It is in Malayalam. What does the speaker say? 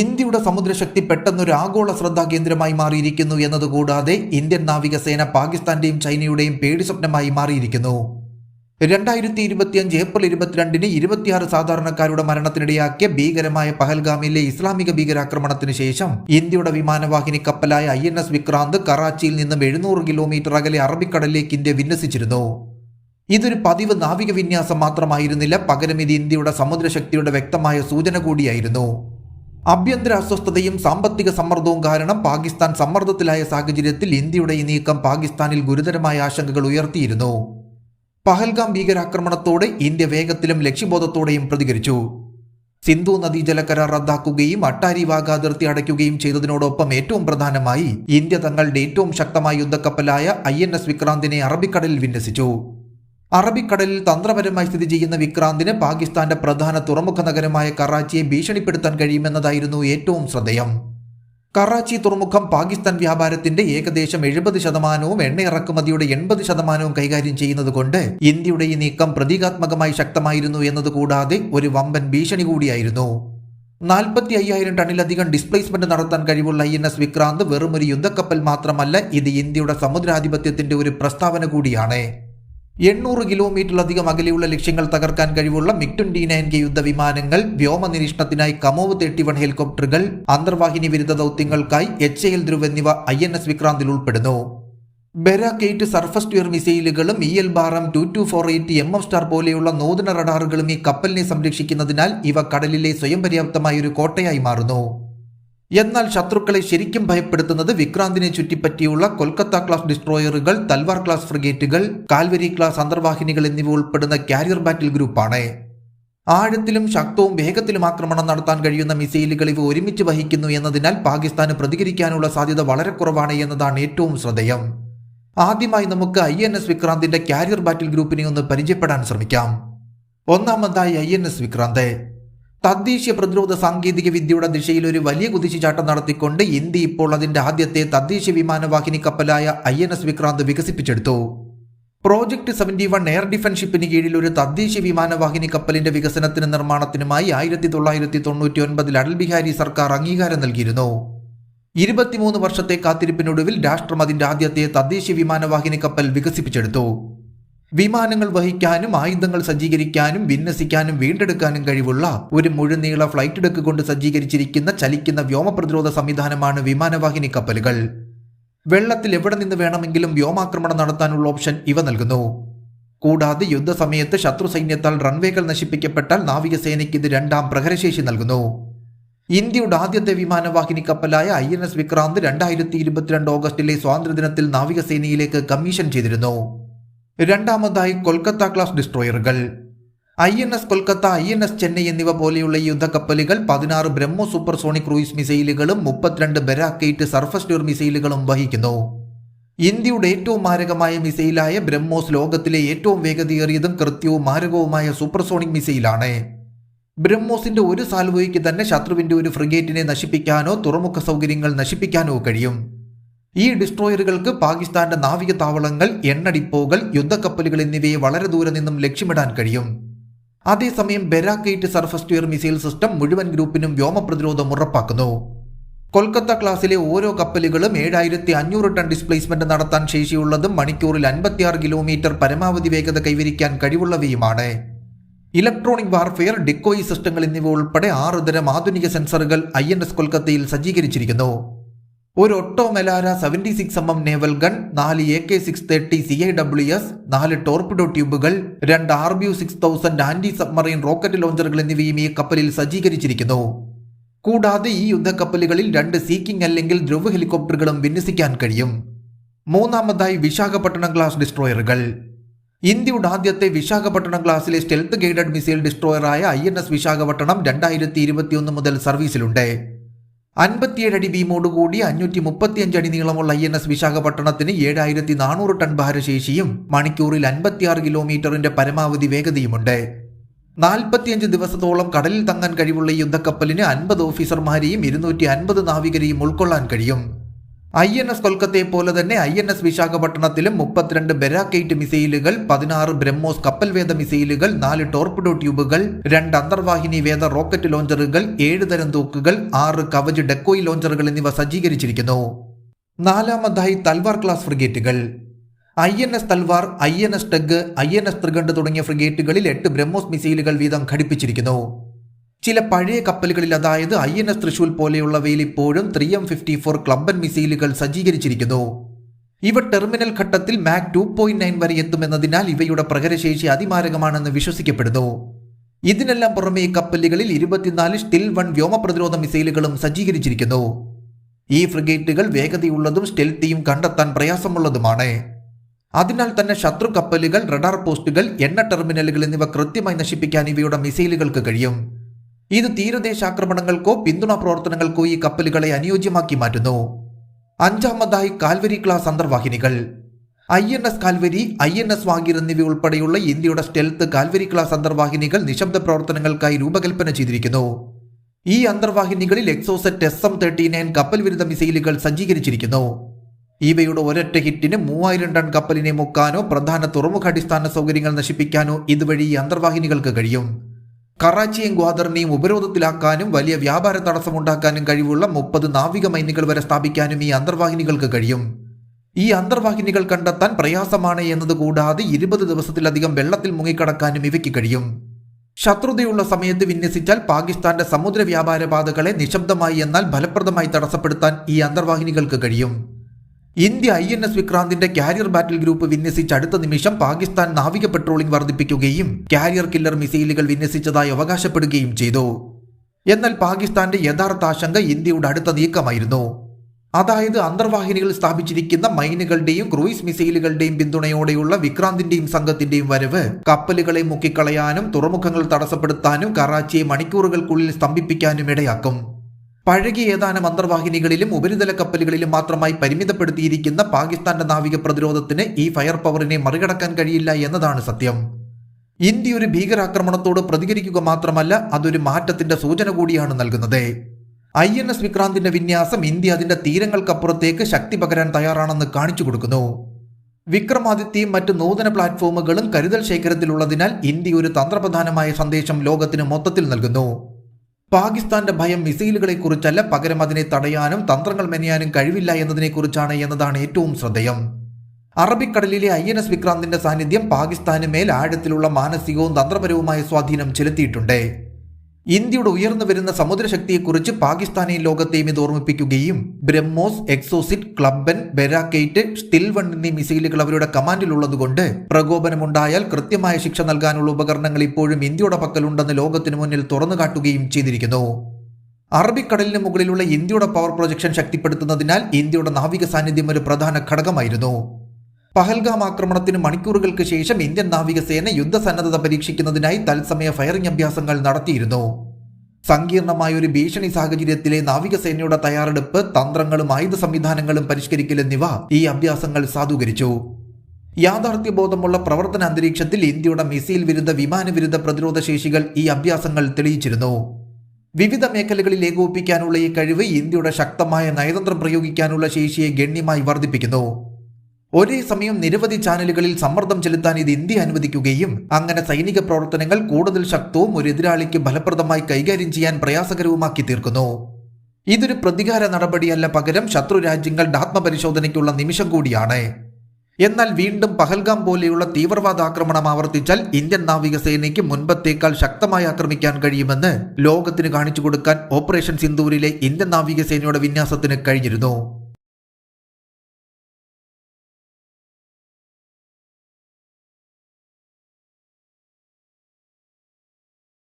ഇന്ത്യയുടെ സമുദ്രശക്തി പെട്ടെന്നൊരു ആഗോള ശ്രദ്ധാ കേന്ദ്രമായി മാറിയിരിക്കുന്നു എന്നതുകൂടാതെ ഇന്ത്യൻ നാവികസേന പാകിസ്ഥാന്റെയും ചൈനയുടെയും പേടി സ്വപ്നമായി മാറിയിരിക്കുന്നു. രണ്ടായിരത്തി ഇരുപത്തിയഞ്ച് ഏപ്രിൽ ഇരുപത്തിരണ്ടിന് ഇരുപത്തിയാറ് സാധാരണക്കാരുടെ മരണത്തിനിടയാക്കിയ ഭീകരമായ പഹൽഗാമിലെ ഇസ്ലാമിക ഭീകരാക്രമണത്തിന് ശേഷം ഇന്ത്യയുടെ വിമാനവാഹിനി കപ്പലായ ഐ എൻ എസ് വിക്രാന്ത് കറാച്ചിയിൽ നിന്നും എഴുന്നൂറ് കിലോമീറ്റർ അകലെ അറബിക്കടലിലേക്ക് ഇന്ത്യ വിന്യസിച്ചിരുന്നു. ഇതൊരു പതിവ് നാവിക വിന്യാസം മാത്രമായിരുന്നില്ല പകരം ഇത് ഇന്ത്യയുടെ സമുദ്രശക്തിയുടെ വ്യക്തമായ സൂചന കൂടിയായിരുന്നു. ആഭ്യന്തര അസ്വസ്ഥതയും സാമ്പത്തിക സമ്മർദ്ദവും കാരണം പാകിസ്ഥാൻ സമ്മർദ്ദത്തിലായ സാഹചര്യത്തിൽ ഇന്ത്യയുടെ ഈ നീക്കം പാകിസ്ഥാനിൽ ഗുരുതരമായ ആശങ്കകൾ ഉയർത്തിയിരുന്നു. പഹൽഗാം ഭീകരാക്രമണത്തോടെ ഇന്ത്യ വേഗത്തിലും ലക്ഷ്യബോധത്തോടെയും പ്രതികരിച്ചു. സിന്ധു നദീജല കരാർ റദ്ദാക്കുകയും അട്ടാരി വാഗ അതിർത്തി അടയ്ക്കുകയും ചെയ്തതിനോടൊപ്പം ഏറ്റവും പ്രധാനമായി ഇന്ത്യ തങ്ങളുടെ ഏറ്റവും ശക്തമായ യുദ്ധക്കപ്പലായ ഐ എൻ എസ് വിക്രാന്തിനെ അറബിക്കടലിൽ വിന്യസിച്ചു. അറബിക്കടലിൽ തന്ത്രപരമായി സ്ഥിതി ചെയ്യുന്ന വിക്രാന്തിന് പാകിസ്ഥാന്റെ പ്രധാന തുറമുഖ നഗരമായ കറാച്ചിയെ ഭീഷണിപ്പെടുത്താൻ കഴിയുമെന്നതായിരുന്നു ഏറ്റവും ശ്രദ്ധേയം. കറാച്ചി തുറമുഖം പാകിസ്ഥാൻ വ്യാപാരത്തിന്റെ ഏകദേശം എഴുപത് ശതമാനവും എണ്ണ ഇറക്കുമതിയുടെ എൺപത് ശതമാനവും കൈകാര്യം ചെയ്യുന്നതുകൊണ്ട് ഇന്ത്യയുടെ ഈ നീക്കം പ്രതീകാത്മകമായി ശക്തമായിരുന്നു എന്നതുകൂടാതെ ഒരു വമ്പൻ ഭീഷണി കൂടിയായിരുന്നു. നാൽപ്പത്തി അയ്യായിരം ടണ്ണിലധികം ഡിസ്പ്ലേസ്മെന്റ് നടത്താൻ കഴിവുള്ള ഐ എൻ എസ് വിക്രാന്ത് വെറുമൊരു യുദ്ധക്കപ്പൽ മാത്രമല്ല ഇത് ഇന്ത്യയുടെ സമുദ്രാധിപത്യത്തിന്റെ ഒരു പ്രസ്താവന കൂടിയാണ്. എണ്ണൂറ് കിലോമീറ്ററിലധികം അകലെയുള്ള ലക്ഷ്യങ്ങൾ തകർക്കാൻ കഴിവുള്ള മിഗ് ട്വന്റി നയൻ കെ യുദ്ധവിമാനങ്ങൾ വ്യോമ നിരീക്ഷണത്തിനായി കമോവ് തേർട്ടി വൺ ഹെലികോപ്റ്ററുകൾ അന്തർവാഹിനി വിരുദ്ധ ദൗത്യങ്ങൾക്കായി എച്ച് എൽ ധ്രുവ് എന്നിവ ഐ എൻ എസ് വിക്രാന്തിൽ ഉൾപ്പെടുന്നു. Barak eight surface to air മിസൈലുകളും E L ബാറം two two four eight M F star പോലെയുള്ള നൂതന റഡാറുകളും ഈ കപ്പലിനെ സംരക്ഷിക്കുന്നതിനാൽ ഇവ കടലിലെ സ്വയം പര്യാപ്തമായ ഒരു കോട്ടയായി മാറുന്നു. എന്നാൽ ശത്രുക്കളെ ശരിക്കും ഭയപ്പെടുത്തുന്നത് വിക്രാന്തിനെ ചുറ്റിപ്പറ്റിയുള്ള കൊൽക്കത്ത ക്ലാസ് ഡിസ്ട്രോയറുകൾ തൽവാർ ക്ലാസ് ഫ്രിഗേറ്റുകൾ കാൽവരി ക്ലാസ് അന്തർവാഹിനികൾ എന്നിവ ഉൾപ്പെടുന്ന കാരിയർ ബാറ്റിൽ ഗ്രൂപ്പാണ്. ആഴത്തിലും ശക്തവും വേഗത്തിലും ആക്രമണം നടത്താൻ കഴിയുന്ന മിസൈലുകൾ ഇവ ഒരുമിച്ച് വഹിക്കുന്നു എന്നതിനാൽ പാകിസ്ഥാന് പ്രതികരിക്കാനുള്ള സാധ്യത വളരെ കുറവാണ് എന്നതാണ് ഏറ്റവും ശ്രദ്ധേയം. ആദ്യമായി നമുക്ക് ഐ എൻ എസ് വിക്രാന്തിന്റെ കാരിയർ ബാറ്റിൽ ഗ്രൂപ്പിനെ ഒന്ന് പരിചയപ്പെടാൻ ശ്രമിക്കാം. ഒന്നാമതായി ഐ എൻ എസ് വിക്രാന്ത്. തദ്ദേശീയ പ്രതിരോധ സാങ്കേതിക വിദ്യയുടെ ദിശയിൽ ഒരു വലിയ കുതിച്ചുചാട്ടം നടത്തിക്കൊണ്ട് ഇന്ത്യ ഇപ്പോൾ അതിന്റെ ആദ്യത്തെ തദ്ദേശീയ വിമാനവാഹിനി കപ്പലായ ഐ എൻ എസ് വിക്രാന്ത് വികസിപ്പിച്ചെടുത്തു. Project seventy one air defence ഷിപ്പിന് കീഴിൽ ഒരു തദ്ദേശീയ വിമാനവാഹിനി കപ്പലിന്റെ വികസനത്തിനും നിർമ്മാണത്തിനുമായി ആയിരത്തി തൊള്ളായിരത്തി തൊണ്ണൂറ്റി ഒൻപതിൽ അടൽ ബിഹാരി സർക്കാർ അംഗീകാരം നൽകിയിരുന്നു. ഇരുപത്തിമൂന്ന് വർഷത്തെ കാത്തിരിപ്പിനൊടുവിൽ രാഷ്ട്രം അതിന്റെ ആദ്യത്തെ തദ്ദേശീയ വിമാനവാഹിനി കപ്പൽ വികസിപ്പിച്ചെടുത്തു. വിമാനങ്ങൾ വഹിക്കാനും ആയുധങ്ങൾ സജ്ജീകരിക്കാനും വിന്യസിക്കാനും വീണ്ടെടുക്കാനും കഴിവുള്ള ഒരു മുഴുനീള ഫ്ലൈറ്റ് ഡെക്ക് കൊണ്ട് സജ്ജീകരിച്ചിരിക്കുന്ന ചലിക്കുന്ന വ്യോമ പ്രതിരോധ സംവിധാനമാണ് വിമാനവാഹിനി കപ്പലുകൾ. വെള്ളത്തിൽ എവിടെ നിന്ന് വേണമെങ്കിലും വ്യോമാക്രമണം നടത്താനുള്ള ഓപ്ഷൻ ഇവ നൽകുന്നു. കൂടാതെ യുദ്ധസമയത്ത് ശത്രു സൈന്യത്താൽ റൺവേകൾ നശിപ്പിക്കപ്പെട്ടാൽ നാവികസേനയ്ക്ക് ഇത് രണ്ടാം പ്രഹരശേഷി നൽകുന്നു. ഇന്ത്യയുടെ ആദ്യത്തെ വിമാനവാഹിനി കപ്പലായ ഐ എൻ എസ് വിക്രാന്ത് രണ്ടായിരത്തി ഇരുപത്തിരണ്ട് ഓഗസ്റ്റിലെ സ്വാതന്ത്ര്യദിനത്തിൽ നാവികസേനയിലേക്ക് കമ്മീഷൻ ചെയ്തിരുന്നു. രണ്ടാമതായി Kolkata class ഡിസ്ട്രോയറുകൾ. I N S Kolkata I N S Chennai എന്നിവ പോലെയുള്ള യുദ്ധക്കപ്പലുകൾ പതിനാറ് ബ്രഹ്മോ സൂപ്പർസോണിക് ക്രൂയിസ് മിസൈലുകളും മുപ്പത്തിരണ്ട് ബെരാക്കേറ്റ് സർഫസ് ടൂർ മിസൈലുകളും വഹിക്കുന്നു. ഇന്ത്യയുടെ ഏറ്റവും മാരകമായ മിസൈലായ ബ്രഹ്മോസ് ലോകത്തിലെ ഏറ്റവും വേഗതയേറിയതും കൃത്യവും മാരകവുമായ സൂപ്പർസോണിക് മിസൈലാണ്. ബ്രഹ്മോസിന്റെ ഒരു സാൽവോയ്ക്ക് തന്നെ ശത്രുവിന്റെ ഒരു ഫ്രിഗേറ്റിനെ നശിപ്പിക്കാനോ തുറമുഖ സൗകര്യങ്ങൾ നശിപ്പിക്കാനോ കഴിയും. ഈ ഡിസ്ട്രോയറുകൾക്ക് പാകിസ്ഥാന്റെ നാവിക താവളങ്ങൾ എണ്ണടിപ്പോകൾ യുദ്ധക്കപ്പലുകൾ എന്നിവയെ വളരെ ദൂരെ നിന്നും ലക്ഷ്യമിടാൻ കഴിയും. അതേസമയം ബെരാക്കേറ്റ് സർഫസ് മിസൈൽ സിസ്റ്റം മുഴുവൻ ഗ്രൂപ്പിനും വ്യോമ പ്രതിരോധം ഉറപ്പാക്കുന്നു. കൊൽക്കത്ത ക്ലാസ്സിലെ ഓരോ കപ്പലുകളും ഏഴായിരത്തി അഞ്ഞൂറ് ടൺ ഡിസ്പ്ലേസ്മെന്റ് നടത്താൻ ശേഷിയുള്ളതും മണിക്കൂറിൽ അൻപത്തിയാറ് കിലോമീറ്റർ പരമാവധി വേഗത കൈവരിക്കാൻ കഴിവുള്ളവയുമാണ്. ഇലക്ട്രോണിക് വാർഫെയർ ഡിക്കോയി സിസ്റ്റങ്ങൾ എന്നിവ ഉൾപ്പെടെ ആറുതരം ആധുനിക സെൻസറുകൾ ഐ എൻ എസ് കൊൽക്കത്തയിൽ സജ്ജീകരിച്ചിരിക്കുന്നു. ഒരു Oto Melara seventy six M M naval gun നാല് A K six thirty C I W S നാല് ടോർപിഡോ ട്യൂബുകൾ രണ്ട് R B U six thousand anti submarine rocket ലോഞ്ചറുകൾ എന്നിവയും ഈ കപ്പലിൽ സജ്ജീകരിച്ചിരിക്കുന്നു. കൂടാതെ ഈ യുദ്ധക്കപ്പലുകളിൽ രണ്ട് സീക്കിംഗ് അല്ലെങ്കിൽ ധ്രുവ ഹെലികോപ്റ്ററുകളും വിന്യസിക്കാൻ കഴിയും. മൂന്നാമതായി വിശാഖപട്ടണം ക്ലാസ് ഡിസ്ട്രോയറുകൾ ഇന്ത്യയുടെ ആദ്യത്തെ വിശാഖപട്ടണം ക്ലാസ്സിലെ സ്റ്റെൽത്ത് ഗൈഡഡ് മിസൈൽ ഡിസ്ട്രോയറായ ഐ എൻ എസ് വിശാഖപട്ടണം രണ്ടായിരത്തി ഇരുപത്തിയൊന്ന് മുതൽ സർവീസിലുണ്ട് അൻപത്തിയേഴ് അടി ബീമോടുകൂടി അഞ്ഞൂറ്റി മുപ്പത്തിയഞ്ച് അടി നീളമുള്ള ഐ എൻ എസ് വിശാഖപട്ടണത്തിന് ഏഴായിരത്തി നാനൂറ് ടൺ ഭാരശേഷിയും മണിക്കൂറിൽ അൻപത്തിയാറ് കിലോമീറ്ററിന്റെ പരമാവധി വേഗതയുമുണ്ട്. നാൽപ്പത്തിയഞ്ച് ദിവസത്തോളം കടലിൽ തങ്ങാൻ കഴിവുള്ള ഈ യുദ്ധക്കപ്പലിന് അൻപത് ഓഫീസർമാരെയും ഇരുന്നൂറ്റി അൻപത് നാവികരെയും ഉൾക്കൊള്ളാൻ കഴിയും. ഐ എൻ എസ് കൊൽക്കത്തയെ പോലെ തന്നെ ഐ എൻ എസ് വിശാഖപട്ടണത്തിലും മുപ്പത്തിരണ്ട് ബെരാക്കേറ്റ് മിസൈലുകൾ പതിനാറ് ബ്രഹ്മോസ് കപ്പൽവേദ മിസൈലുകൾ നാല് ടോർപിഡോ ട്യൂബുകൾ രണ്ട് അന്തർവാഹിനി വേദ റോക്കറ്റ് ലോഞ്ചറുകൾ ഏഴ് തരം തൂക്കുകൾ ആറ് കവച് ഡെക്കോയ് ലോഞ്ചറുകൾ എന്നിവ സജ്ജീകരിച്ചിരിക്കുന്നു. നാലാമതായി Talwar class ഫ്രിഗേറ്റുകൾ. I N S Talwar I N S Teg I N S Trikand തുടങ്ങിയ ഫ്രിഗേറ്റുകളിൽ എട്ട് ബ്രഹ്മോസ് മിസൈലുകൾ വീതം ഘടിപ്പിച്ചിരിക്കുന്നു. ചില പഴയ കപ്പലുകളിൽ അതായത് ഐ എൻ എസ് തൃശൂൽ പോലെയുള്ളവയിൽ ഇപ്പോഴും three M fifty four Klub മിസൈലുകൾ സജ്ജീകരിച്ചിരിക്കുന്നു. ഇവ ടെർമിനൽ ഘട്ടത്തിൽ മാക് ടു പോയിന്റ് നയൻ വരെ എത്തുമെന്നതിനാൽ ഇവയുടെ പ്രകരശേഷി അതിമാരകമാണെന്ന് വിശ്വസിക്കപ്പെടുന്നു. ഇതിനെല്ലാം പുറമെ ഈ കപ്പലുകളിൽ ഇരുപത്തിനാല് സ്റ്റിൽ വൺ വ്യോമ പ്രതിരോധ മിസൈലുകളും സജ്ജീകരിച്ചിരിക്കുന്നു. ഈ ഫ്രിഗേറ്റുകൾ വേഗതയുള്ളതും സ്റ്റെൽത്തിയും കണ്ടെത്താൻ പ്രയാസമുള്ളതുമാണ്. അതിനാൽ തന്നെ ശത്രു കപ്പലുകൾ റഡാർ പോസ്റ്റുകൾ എണ്ണ ടെർമിനലുകൾ എന്നിവ കൃത്യമായി നശിപ്പിക്കാൻ ഇവയുടെ മിസൈലുകൾക്ക് കഴിയും. ഇത് തീരദേശാക്രമണങ്ങൾക്കോ പിന്തുണ പ്രവർത്തനങ്ങൾക്കോ ഈ കപ്പലുകളെ അനുയോജ്യമാക്കി മാറ്റുന്നു. അഞ്ചാമതായി കാൽവരി ക്ലാസ് അന്തർവാഹിനികൾ I N S Kalvari I N S Vagir എന്നിവ ഉൾപ്പെടെയുള്ള ഇന്ത്യയുടെ സ്റ്റെൽത്ത് കാൽവരി ക്ലാസ് അന്തർവാഹിനികൾ നിശബ്ദ പ്രവർത്തനങ്ങൾക്കായി രൂപകൽപ്പന ചെയ്തിരിക്കുന്നു. ഈ അന്തർവാഹിനികളിൽ Exocet S M thirty nine കപ്പൽ വിരുദ്ധ മിസൈലുകൾ സജ്ജീകരിച്ചിരിക്കുന്നു. ഇവയുടെ ഒരൊറ്റ ഹിറ്റിന് മൂവായിരം ടൺ കപ്പലിനെ മുക്കാനോ പ്രധാന തുറമുഖ അടിസ്ഥാന സൗകര്യങ്ങൾ നശിപ്പിക്കാനോ ഇതുവഴി ഈ അന്തർവാഹിനികൾക്ക് കഴിയും. കറാച്ചിയും ഗ്വാദറിനെയും ഉപരോധത്തിലാക്കാനും വലിയ വ്യാപാര തടസ്സമുണ്ടാക്കാനും കഴിവുള്ള മുപ്പത് നാവിക മൈനുകൾ വരെ സ്ഥാപിക്കാനും ഈ അന്തർവാഹിനികൾക്ക് കഴിയും. ഈ അന്തർവാഹിനികൾ കണ്ടെത്താൻ പ്രയാസമാണ് എന്നതുകൂടാതെ ഇരുപത് ദിവസത്തിലധികം വെള്ളത്തിൽ മുങ്ങിക്കടക്കാനും ഇവയ്ക്ക് കഴിയും. ശത്രുതയുള്ള സമയത്ത് വിന്യസിച്ചാൽ പാകിസ്ഥാന്റെ സമുദ്ര വ്യാപാര പാതകളെ നിശബ്ദമായി എന്നാൽ ഫലപ്രദമായി തടസ്സപ്പെടുത്താൻ ഈ അന്തർവാഹിനികൾക്ക് കഴിയും. ഇന്ത്യ ഐ എൻ എസ് വിക്രാന്തിന്റെ കാരിയർ ബാറ്റിൽ ഗ്രൂപ്പ് വിന്യസിച്ച അടുത്ത നിമിഷം പാകിസ്ഥാൻ നാവിക പെട്രോളിംഗ് വർദ്ധിപ്പിക്കുകയും കാരിയർ കില്ലർ മിസൈലുകൾ വിന്യസിച്ചതായി അവകാശപ്പെടുകയും ചെയ്തു. എന്നാൽ പാകിസ്ഥാന്റെ യഥാർത്ഥ ആശങ്ക ഇന്ത്യയുടെ അടുത്ത നീക്കമായിരുന്നു. അതായത് അന്തർവാഹിനികൾ സ്ഥാപിച്ചിരിക്കുന്ന മൈനുകളുടെയും ക്രൂയിസ് മിസൈലുകളുടെയും പിന്തുണയോടെയുള്ള വിക്രാന്തിന്റെയും സംഘത്തിന്റെയും വരവ് കപ്പലുകളെ മുക്കിക്കളയാനും തുറമുഖങ്ങൾ തടസ്സപ്പെടുത്താനും കറാച്ചിയെ മണിക്കൂറുകൾക്കുള്ളിൽ സ്തംഭിപ്പിക്കാനും ഇടയാക്കും. പഴകിയ ഏതാനും അന്തർവാഹിനികളിലും ഉപരിതല കപ്പലുകളിലും മാത്രമായി പരിമിതപ്പെടുത്തിയിരിക്കുന്ന പാകിസ്ഥാന്റെ നാവിക പ്രതിരോധത്തിന് ഈ ഫയർ പവറിനെ മറികടക്കാൻ കഴിയില്ല എന്നതാണ് സത്യം. ഇന്ത്യ ഒരു ഭീകരാക്രമണത്തോട് പ്രതികരിക്കുക മാത്രമല്ല അതൊരു മാറ്റത്തിന്റെ സൂചന കൂടിയാണ് നൽകുന്നത്. ഐ എൻ എസ് വിക്രാന്തിന്റെ വിന്യാസം ഇന്ത്യ അതിന്റെ തീരങ്ങൾക്കപ്പുറത്തേക്ക് ശക്തി പകരാൻ തയ്യാറാണെന്ന് കാണിച്ചു കൊടുക്കുന്നു. വിക്രമാദിത്യയും മറ്റ് നൂതന പ്ലാറ്റ്ഫോമുകളും കരുതൽ ശേഖരത്തിലുള്ളതിനാൽ ഇന്ത്യ ഒരു തന്ത്രപ്രധാനമായ സന്ദേശം ലോകത്തിന് മൊത്തത്തിൽ നൽകുന്നു. പാകിസ്ഥാന്റെ ഭയം മിസൈലുകളെ കുറിച്ചല്ല പകരം അതിനെ തടയാനും തന്ത്രങ്ങൾ മെനയാനും കഴിവില്ല എന്നതിനെക്കുറിച്ചാണ് എന്നതാണ് ഏറ്റവും ശ്രദ്ധേയം. അറബിക്കടലിലെ ഐ എൻ എസ് വിക്രാന്തിന്റെ സാന്നിധ്യം പാകിസ്ഥാന് മേൽ ആഴത്തിലുള്ള മാനസികവും തന്ത്രപരവുമായ സ്വാധീനം ചെലുത്തിയിട്ടുണ്ട്. ഇന്ത്യയുടെ ഉയർന്നു വരുന്ന സമുദ്രശക്തിയെക്കുറിച്ച് പാകിസ്ഥാനെയും ലോകത്തെയും ഇത് ഓർമ്മിപ്പിക്കുകയും BrahMos Exocet Klub Barak eight still one എന്നീ മിസൈലുകൾ അവരുടെ കമാൻഡിലുള്ളതുകൊണ്ട് പ്രകോപനമുണ്ടായാൽ കൃത്യമായ ശിക്ഷ നൽകാനുള്ള ഉപകരണങ്ങൾ ഇപ്പോഴും ഇന്ത്യയുടെ പക്കലുണ്ടെന്ന് ലോകത്തിനു മുന്നിൽ തുറന്നു കാട്ടുകയും ചെയ്തിരിക്കുന്നു. അറബിക്കടലിന് മുകളിലുള്ള ഇന്ത്യയുടെ പവർ പ്രൊജക്ഷൻ ശക്തിപ്പെടുത്തുന്നതിനാൽ ഇന്ത്യയുടെ നാവിക സാന്നിധ്യം ഒരു പ്രധാന ഘടകമായിരുന്നു. പഹൽഗാം ആക്രമണത്തിന് മണിക്കൂറുകൾക്ക് ശേഷം ഇന്ത്യൻ നാവികസേന യുദ്ധസന്നദ്ധത പരീക്ഷിക്കുന്നതിനായി തത്സമയ ഫയറിംഗ് അഭ്യാസങ്ങൾ നടത്തിയിരുന്നു. സങ്കീർണമായ ഒരു ഭീഷണി സാഹചര്യത്തിലെ നാവികസേനയുടെ തയ്യാറെടുപ്പ് തന്ത്രങ്ങളും ആയുധ സംവിധാനങ്ങളും പരിഷ്കരിക്കൽ എന്നിവ ഈ അഭ്യാസങ്ങൾ സാധൂകരിച്ചു. യാഥാർത്ഥ്യബോധമുള്ള പ്രവർത്തന അന്തരീക്ഷത്തിൽ ഇന്ത്യയുടെ മിസൈൽ വിരുദ്ധ വിമാന വിരുദ്ധ പ്രതിരോധ ശേഷികൾ ഈ അഭ്യാസങ്ങൾ തെളിയിച്ചിരുന്നു. വിവിധ മേഖലകളിൽ ഏകോപിപ്പിക്കാനുള്ള ഈ കഴിവ് ഇന്ത്യയുടെ ശക്തമായ നയതന്ത്രം പ്രയോഗിക്കാനുള്ള ശേഷിയെ ഗണ്യമായി വർദ്ധിപ്പിക്കുന്നു. ഒരേ സമയം നിരവധി ചാനലുകളിൽ സമ്മർദ്ദം ചെലുത്താൻ ഇത് ഇന്ത്യ അനുവദിക്കുകയും അങ്ങനെ സൈനിക പ്രവർത്തനങ്ങൾ കൂടുതൽ ശക്തവും ഒരു എതിരാളിക്ക് ഫലപ്രദമായി കൈകാര്യം ചെയ്യാൻ പ്രയാസകരവുമാക്കി തീർക്കുന്നു. ഇതൊരു പ്രതികാര നടപടിയല്ല പകരം ശത്രു രാജ്യങ്ങളുടെ ആത്മപരിശോധനയ്ക്കുള്ള നിമിഷം കൂടിയാണ്. എന്നാൽ വീണ്ടും പഹൽഗാം പോലെയുള്ള തീവ്രവാദ ആക്രമണം ആവർത്തിച്ചാൽ ഇന്ത്യൻ നാവികസേനയ്ക്ക് മുൻപത്തേക്കാൾ ശക്തമായി ആക്രമിക്കാൻ കഴിയുമെന്ന് ലോകത്തിന് കാണിച്ചു കൊടുക്കാൻ ഓപ്പറേഷൻ സിന്ധൂരിലെ ഇന്ത്യൻ നാവികസേനയുടെ വിന്യാസത്തിന് കഴിഞ്ഞിരുന്നു.